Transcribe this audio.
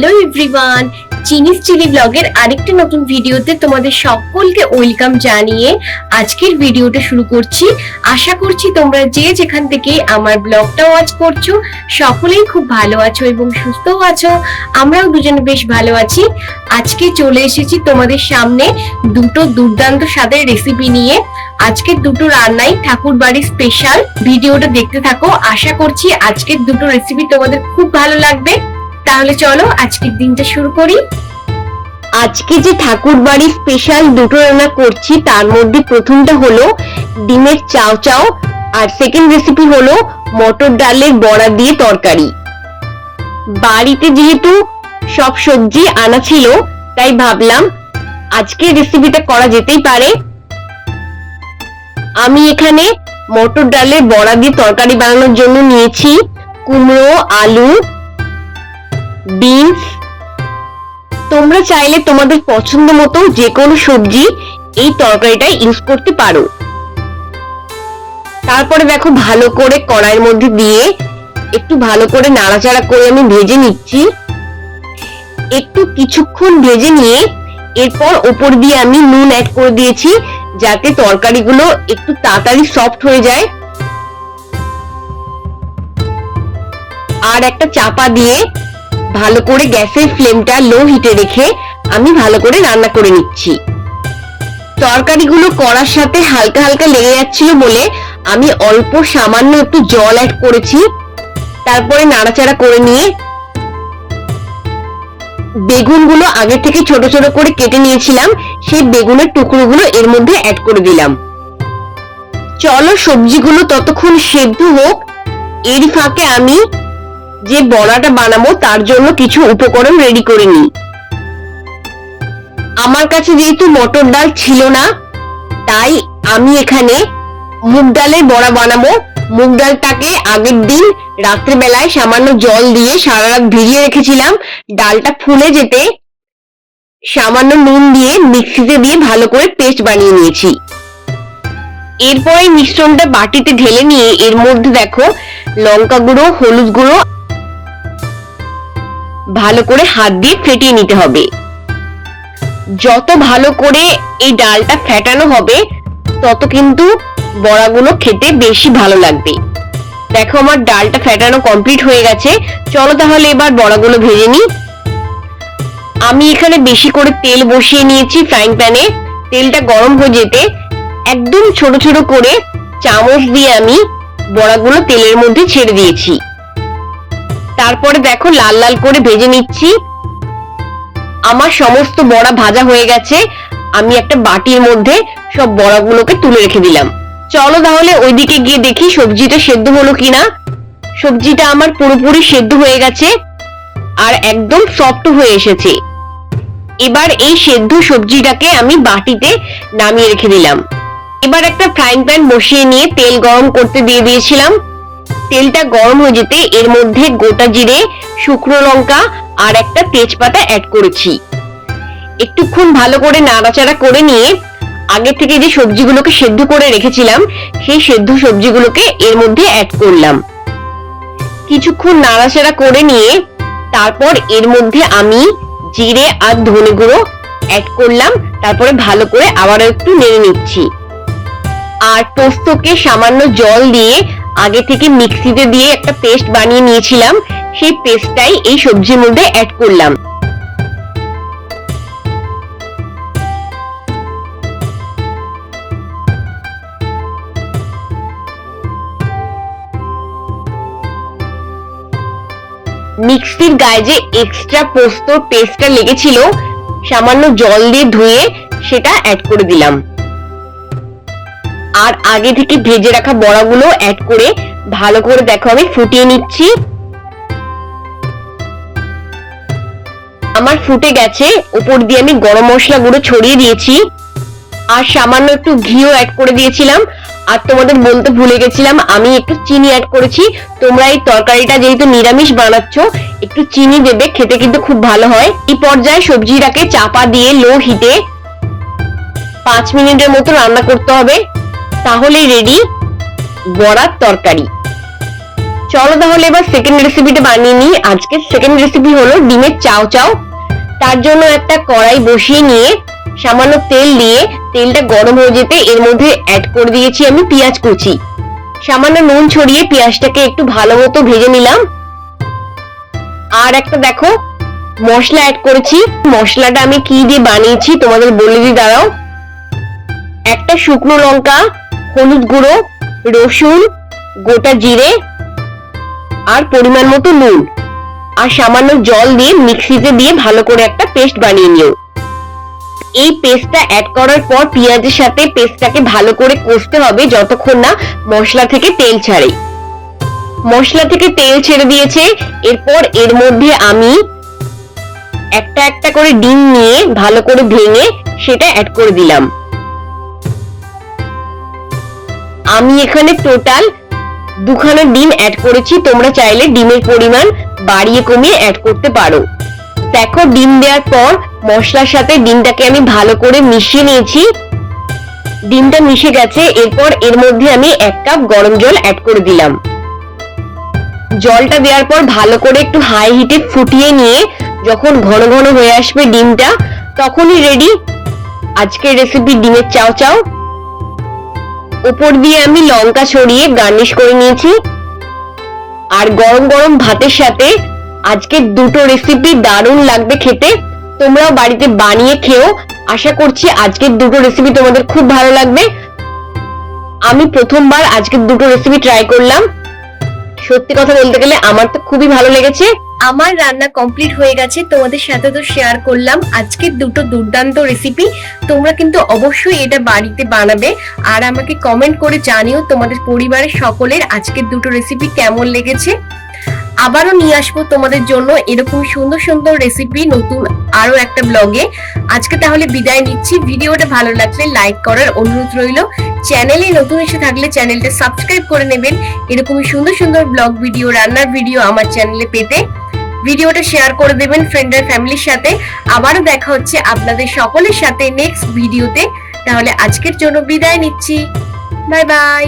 Hello everyone চিনিস chilli ব্লগের আরেকটা নতুন ভিডিওতে তোমাদের সকলকে ওয়েলকাম জানিয়ে আজকের ভিডিওটা শুরু করছি। আশা করছি তোমরা যে যেখান থেকে আমার ব্লগটা ওয়াচ করছ সকলেই খুব ভালো আছো এবং সুস্থও আছো। আমরাও দুজনে বেশ ভালো আছি। আজকে চলে এসেছি তোমাদের সামনে দুটো দুর্দান্ত স্বাদের রেসিপি নিয়ে। আজকের দুটো রান্নাই ঠাকুর বাড়ির স্পেশাল ভিডিওটা দেখতে থাকো। আশা করছি আজকের দুটো রেসিপি তোমাদের খুব ভালো লাগবে। তাহলে চলো, আজকের দিনটা শুরু করি। আজকে যে ঠাকুর বাড়ির স্পেশাল দুটো রান্না করছি, তার মধ্যে প্রথমটা হলো ডিমের চাও চাও, আর সেকেন্ড রেসিপি হলো মটর ডালের বড়া দিয়ে তরকারি। বাড়িতে যেহেতু সব সবজি আনা ছিল, তাই ভাবলাম আজকে রেসিপিটা করা যেতেই পারে। আমি এখানে মটর ডালের বড়া দিয়ে তরকারি বানানোর জন্য নিয়েছি কুমড়ো, আলু বিনস তোমরা চাইলে তোমাদের পছন্দ মতো যে কোনো সবজি এই তরকারিটা ইউজ করতে পারো। তারপরে দেখো ভালো করে কড়াইয়ের মধ্যে দিয়ে একটু ভালো করে নাড়াচাড়া করে আমি ভেজে নিচ্ছি। একটু কিছুক্ষণ ভেজে নিয়ে এরপর ওপর দিয়ে আমি নুন অ্যাড করে দিয়েছি যাতে তরকারিগুলো একটু তাড়াতাড়ি সফট হয়ে যায়। আর একটা চাপা দিয়ে ভালো করে গ্যাসের ফ্লেমটা লো হিটে রেখে আমি ভালো করে রান্না করে নিচ্ছি। তরকারিগুলো করার সাথে হালকা হালকা লেগে যাচ্ছিল বলে আমি অল্প সামান্য একটু জল অ্যাড করেছি। তারপরে নাড়াচাড়া করে নিয়ে বেগুনগুলো আগে থেকে ছোট ছোট করে কেটে নিয়েছিলাম, সেই বেগুনের টুকরোগুলো এর মধ্যে অ্যাড করে দিলাম। চলো সবজিগুলো ততক্ষণ সেদ্ধ হোক। এর ফাঁকে আমি যে বড়াটা বানাবো, তার জন্য কিছু উপকরণ রেডি করে নিই। আমার কাছে যেহেতু মটর ডাল ছিল না, তাই আমি এখানে মুগ ডালের বড়া বানাবো। মুগ ডালটাকে আগের দিন রাত্রেবেলায় সামান্য জল দিয়ে সারা রাত ভিজিয়ে রেখেছিলাম। ডালটা ফুলে যেতে সামান্য নুন দিয়ে মিক্সিতে দিয়ে ভালো করে পেস্ট বানিয়ে নিয়েছি। এরপরে মিশ্রণটা বাটিতে ঢেলে নিয়ে এর মধ্যে দেখো লঙ্কা গুঁড়ো, হলুদ গুঁড়ো ভালো করে হাত দিয়ে ফেটিয়ে নিতে হবে। যত ভালো করে এই ডালটা ফেটানো হবে, তত কিন্তু বড়াগুলো খেতে বেশি ভালো লাগবে। দেখো আমার ডালটা ফেটানো কমপ্লিট হয়ে গেছে। চলো তাহলে এবার বড়াগুলো ভেজে নিই। আমি এখানে বেশি করে তেল বসিয়ে নিয়েছি ফ্রাইং প্যানে তেলটা গরম হয়ে যেতে একদম ছোট ছোট করে চামচ দিয়ে আমি বড়াগুলো তেলের মধ্যে ছেড়ে দিয়েছি। তারপরে দেখো লাল লাল করে ভেজে নিচ্ছি। আমার সমস্ত বড়া ভাজা হয়ে গেছে। আমি একটা বাটির মধ্যে সব বড়াগুলোকে তুলে রেখে দিলাম। চলো তাহলে ওইদিকে গিয়ে দেখি সবজিটা সেদ্ধ হলো কিনা। সবজিটা আমার পুরোপুরি সেদ্ধ হয়ে গেছে আর একদম সফট হয়ে এসেছে। এবার এই সেদ্ধ সবজিটাকে আমি বাটিতে নামিয়ে রেখে দিলাম। এবার একটা ফ্রাইং প্যান বসিয়ে নিয়ে তেল গরম করতে দিয়ে দিয়েছিলাম। তেলটা গরম হয়ে যেতে এর মধ্যে গোটা জিরে, শুকনো লঙ্কা আর একটা তেজপাতা অ্যাড করেছি। একটুক্ষণ ভালো করে নাড়াচাড়া করে নিয়ে আগে থেকে যে সবজিগুলোকে সেদ্ধ করে রেখেছিলাম, সেই সেদ্ধ সবজিগুলোকে এর মধ্যে অ্যাড করলাম। কিছুক্ষণ নাড়াচাড়া করে নিয়ে তারপর এর মধ্যে আমি জিরে আর ধনে গুঁড়ো অ্যাড করলাম, তারপরে ভালো করে আবারও একটু নেড়ে নিচ্ছি। আর পোস্তকে সামান্য জল দিয়ে আগে থেকে মিক্সিতে দিয়ে একটা পেস্ট বানিয়ে নিয়েছিলাম। সেই পেস্টটাই এই সবজির মধ্যে অ্যাড করলাম। মিক্সির গায়ে যে এক্সট্রা পোস্তর পেস্টটা লেগেছিল, সামান্য জল দিয়ে ধুয়ে সেটা অ্যাড করে দিলাম। আর আগে থেকে ভেজে রাখা বড়াগুলো অ্যাড করে ভালো করে দেখো আমি ফুটিয়ে নিচ্ছি। আমার ফুটে গেছে, উপর দিয়ে আমি গরম মশলা গুঁড়ো ছড়িয়ে দিয়েছি। আর সামান্য একটু ঘিও অ্যাড করে দিয়েছিলাম। আর তোমাদের বলতে ভুলে গেছিলাম, আমি একটু চিনি অ্যাড করেছি। তোমরা এই তরকারিটা যেহেতু নিরামিষ বানাচ্ছ, একটু চিনি দেবে, খেতে কিন্তু খুব ভালো হয়। এই পর্যায়ে সবজিটাকে চাপা দিয়ে লো হিটে পাঁচ মিনিটের মতো রান্না করতে হবে। তাহলেই রেডি বড়ার তরকারি। চলো তাহলে এবার সেকেন্ড রেসিপিটা বানিয়ে নিই। আজকে সেকেন্ড রেসিপি হলো ডিমের চাও চাও। তার জন্য একটা কড়াই বসিয়ে নিয়ে, সামান্য তেল দিয়ে, তেলটা গরম হয়ে যেতে এর মধ্যে অ্যাড করে দিয়েছি আমি পেঁয়াজ কুচি। সামান্য নুন ছড়িয়ে পেঁয়াজটাকে একটু ভালো মতো ভেজে নিলাম। আর একটা দেখো, মশলা অ্যাড করেছি। মশলাটা আমি কি দিয়ে বানিয়েছি তোমাদের বলে দিই, দাঁড়াও। একটা শুকনো লঙ্কা হলুদ গুঁড়ো, রসুন, গোটা জিরে আর পরিমাণ মতো নুন। আর সামান্য জল দিয়ে মিক্সিতে দিয়ে ভালো করে একটা পেস্ট বানিয়ে নিও। এই পেস্টটা অ্যাড করার পর পেঁয়াজের সাথে পেস্টটাকে ভালো করে কষতে হবে যতক্ষণ না মশলা থেকে তেল ছাড়ে। মশলা থেকে তেল ছেড়ে দিয়েছে। এরপর এর মধ্যে আমি একটা একটা করে ডিম নিয়ে ভালো করে ভেঙে সেটা অ্যাড করে দিলাম। আমি এখানে টোটাল দুখানা ডিম অ্যাড করেছি, তোমরা চাইলে ডিমের পরিমাণ বাড়িয়ে কমিয়ে অ্যাড করতে পারো। দেখো, ডিম দেওয়ার পর মশলার সাথে ডিমটাকে আমি ভালো করে মিশিয়ে নিয়েছি। ডিমটা মিশে গেছে, এরপর এর মধ্যে আমি এক কাপ গরম জল অ্যাড করে দিলাম। জলটা দেওয়ার পর ভালো করে একটু হাই হিটে ফুটিয়ে নিয়ে যখন ঘন ঘন হয়ে আসবে ডিমটা, তখনই রেডি আজকের রেসিপি ডিমের চাও চাও। উপর দিয়ে আমি লঙ্কা ছড়িয়ে গার্নিশ করে নিয়েছি। আর গরম গরম ভাতের সাথে আজকের দুটো রেসিপি দারুণ লাগবে খেতে। তোমরাও বাড়িতে বানিয়ে খেও। আশা করছি আজকের দুটো রেসিপি তোমাদের খুব ভালো লাগবে। আমি প্রথমবার আজকের দুটো রেসিপি ট্রাই করলাম। সত্যি কথা বলতে গেলে আমার তো খুবই ভালো লেগেছে। আমার রান্না কমপ্লিট হয়ে গেছে, তোমাদের সাথে তো শেয়ার করলাম। আজকের দুটো দুর্দান্ত রেসিপি তোমরা কিন্তু অবশ্যই এটা বাড়িতে বানাবে। আর আমাকে কমেন্ট করে জানিও তোমাদের পরিবারের সকলের আজকের দুটো রেসিপি কেমন লেগেছে। আবারও নিয়ে আসব তোমাদের জন্য এরকম সুন্দর সুন্দর রেসিপি নতুন আরও একটা ব্লগে আজকে তাহলে বিদায় নিচ্ছি। ভিডিওটা ভালো লাগলে লাইক করার অনুরোধ রইল। চ্যানেলে নতুন এসে থাকলে চ্যানেলটা সাবস্ক্রাইব করে নেবেন। এরকমই সুন্দর সুন্দর ব্লগ ভিডিও রান্নার ভিডিও আমার চ্যানেলে পেতে। ভিডিওটা শেয়ার করে দেবেন ফ্রেন্ড আর ফ্যামিলির সাথে। আবারও দেখা হচ্ছে আপনাদের সকলের সাথে নেক্সট ভিডিওতে তাহলে আজকের জন্য বিদায় নিচ্ছি। Bye bye